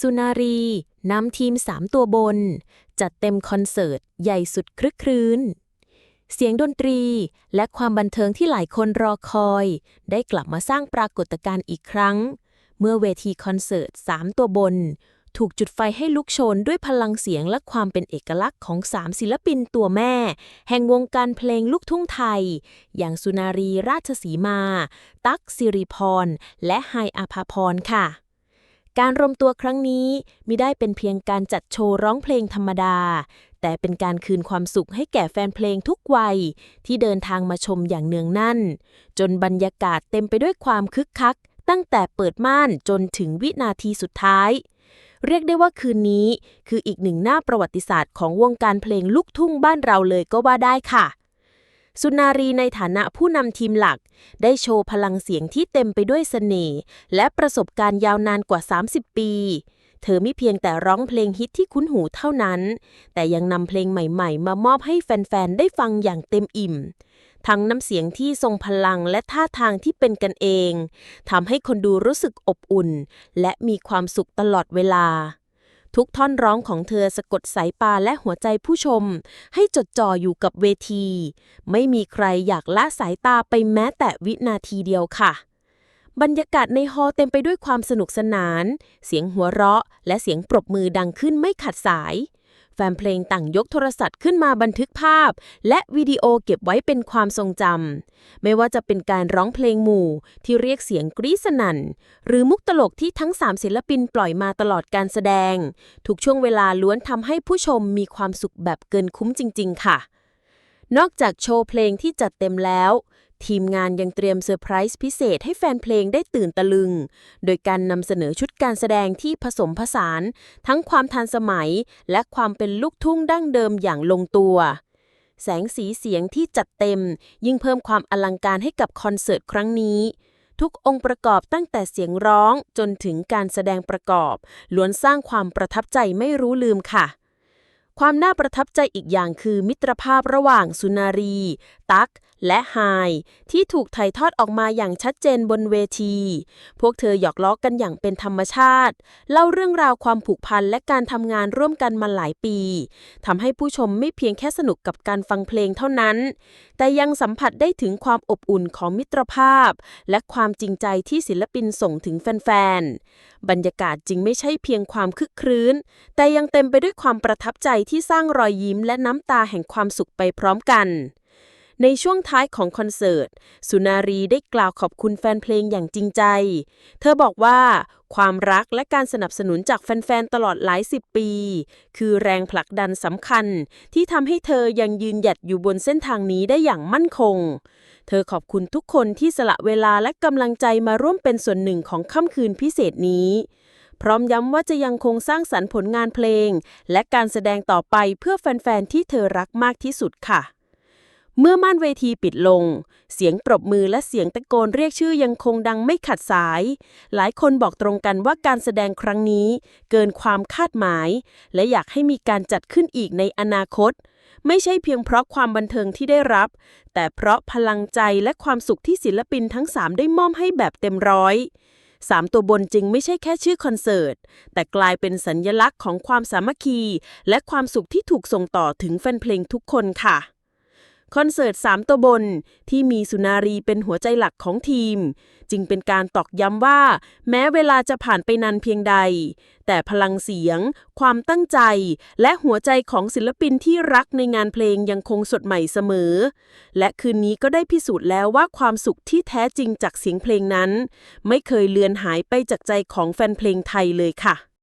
สุนารีนำทีม3ตัวบน จัดเต็มคอนเสิร์ต ใหญ่สุดครึกครื้น เสียงดนตรีและความบันเทิงที่หลายคนรอคอย ได้กลับมาสร้างปรากฏการณ์อีกครั้ง เมื่อเวทีคอนเสิร์ต3ตัวบน ถูกจุดไฟให้ลุกโชนด้วยพลังเสียงและความเป็นเอกลักษณ์ของ3ศิลปินตัวแม่ แห่งวงการเพลงลูกทุ่งไทย อย่างสุนารีราชสีมา ตั๊กสิริพร และไฮอาภาพรค่ะ การรวมตัวครั้งนี้มิได้เป็นเพียงการจัดโชว์ร้องเพลงธรรมดา แต่เป็นการคืนความสุขให้แก่แฟนเพลงทุกวัย ที่เดินทางมาชมอย่างเนืองแน่น จนบรรยากาศเต็มไปด้วยความคึกคัก ตั้งแต่เปิดม่านจนถึงวินาทีสุดท้าย เรียกได้ว่าคืนนี้คืออีกหนึ่งหน้าประวัติศาสตร์ของวงการเพลงลูกทุ่งบ้านเราเลยก็ว่าได้ค่ะ สุนารีในฐานะผู้นำทีมหลัก ได้โชว์พลังเสียงที่เต็มไปด้วยเสน่ห์และประสบการณ์ยาวนานกว่า 30 ปี เธอไม่เพียงแต่ร้องเพลงฮิตที่คุ้นหูเท่านั้น แต่ยังนำเพลงใหม่ๆ มามอบให้แฟนๆ ได้ฟังอย่างเต็มอิ่ม ทั้งน้ำเสียงที่ทรงพลังและท่าทางที่เป็นกันเองทำให้คนดูรู้สึกอบอุ่น และมีความสุขตลอดเวลา ทุกท่อนร้องของเธอสะกดสายตาและหัวใจผู้ชม ให้จดจ่ออยู่กับเวที ไม่มีใครอยากละสายตาไปแม้แต่วินาทีเดียวค่ะ บรรยากาศในฮอล์เต็มไปด้วยความสนุกสนาน เสียงหัวเราะ และเสียงปรบมือดังขึ้นไม่ขาดสาย แฟนเพลงต่างยกโทรศัพท์ขึ้นมาบันทึกภาพ และวิดีโอเก็บไว้เป็นความทรงจำไม่ว่าจะเป็นการร้องเพลงหมู่ที่เรียกเสียงกรี๊ดสนั่น หรือมุกตลกที่ทั้ง 3 ศิลปินปล่อยมาตลอดการแสดง ทุกช่วงเวลาล้วนทำให้ผู้ชมมีความสุขแบบเกินคุ้มจริง ๆ ค่ะนอกจากโชว์เพลงที่จัดเต็มแล้ว ทีมงานยังเตรียมเซอร์ไพรส์พิเศษให้แฟนเพลงได้ตื่นตะลึง โดยการนำเสนอชุดการแสดงที่ผสมผสาน ทั้งความทันสมัย และความเป็นลูกทุ่งดั้งเดิมอย่างลงตัว แสงสีเสียงที่จัดเต็ม ยิ่งเพิ่มความอลังการให้กับคอนเสิร์ตครั้งนี้ ทุกองค์ประกอบตั้งแต่เสียงร้องจนถึงการแสดงประกอบล้วนสร้างความประทับใจไม่รู้ลืมค่ะความน่าประทับใจอีกอย่างคือมิตรภาพระหว่างสุนารีตั๊กและไฮที่ถูกถ่ายทอดออกมาอย่างชัดเจนบนเวที พวกเธอหยอกล้อกันอย่างเป็นธรรมชาติ เล่าเรื่องราวความผูกพันและการทำงานร่วมกันมาหลายปีทำให้ผู้ชมไม่เพียงแค่สนุกกับการฟังเพลงเท่านั้น แต่ยังสัมผัสได้ถึงความอบอุ่นของมิตรภาพ และความจริงใจที่ศิลปินส่งถึงแฟนๆ บรรยากาศจึงไม่ใช่เพียงความคึกครื้น แต่ยังเต็มไปด้วยความประทับใจที่สร้างรอยยิ้มและน้ำตาแห่งความสุขไปพร้อมกัน ในช่วงท้ายของคอนเสิร์ต สุนารีได้กล่าวขอบคุณแฟนเพลงอย่างจริงใจ เธอบอกว่า ความรักและการสนับสนุนจากแฟน ๆ ตลอดหลายสิบปี คือแรงผลักดันสำคัญ ที่ทำให้เธอยังยืนหยัดอยู่บนเส้นทางนี้ได้อย่างมั่นคง เธอขอบคุณทุกคนที่สละเวลาและกำลังใจมาร่วมเป็นส่วนหนึ่งของค่ำคืนพิเศษนี้พร้อมย้ำว่าจะยังคงสร้างสรรค์ผลงานเพลง และการแสดงต่อไปเพื่อแฟน ๆ ที่เธอรักมากที่สุดค่ะ เมื่อม่านเวทีปิดลง เสียงปรบมือและเสียงตะโกนเรียกชื่อยังคงดังไม่ขัดสาย หลายคนบอกตรงกันว่าการแสดงครั้งนี้ เกินความคาดหมาย และอยากให้มีการจัดขึ้นอีกในอนาคต ไม่ใช่เพียงเพราะความบันเทิงที่ได้รับ แต่เพราะพลังใจและความสุขที่ศิลปินทั้ง 3 ได้มอบให้แบบเต็มร้อยสามตัวบนจึงไม่ใช่แค่ชื่อคอนเสิร์ต แต่กลายเป็นสัญญลักษณ์ของความสามัคคี และความสุขที่ถูกส่งต่อถึงแฟนเพลงทุกคนค่ะ คอนเสิร์ต 3 ตัวบน ที่มีสุนารีเป็นหัวใจหลักของทีม จึงเป็นการตอกย้ำว่า แม้เวลาจะผ่านไปนานเพียงใด แต่พลังเสียง ความตั้งใจ และหัวใจของศิลปินที่รักในงานเพลงยังคงสดใหม่เสมอ และคืนนี้ก็ได้พิสูจน์แล้วว่าความสุขที่แท้จริงจากเสียงเพลงนั้น ไม่เคยเลือนหายไปจากใจของแฟนเพลงไทยเลยค่ะ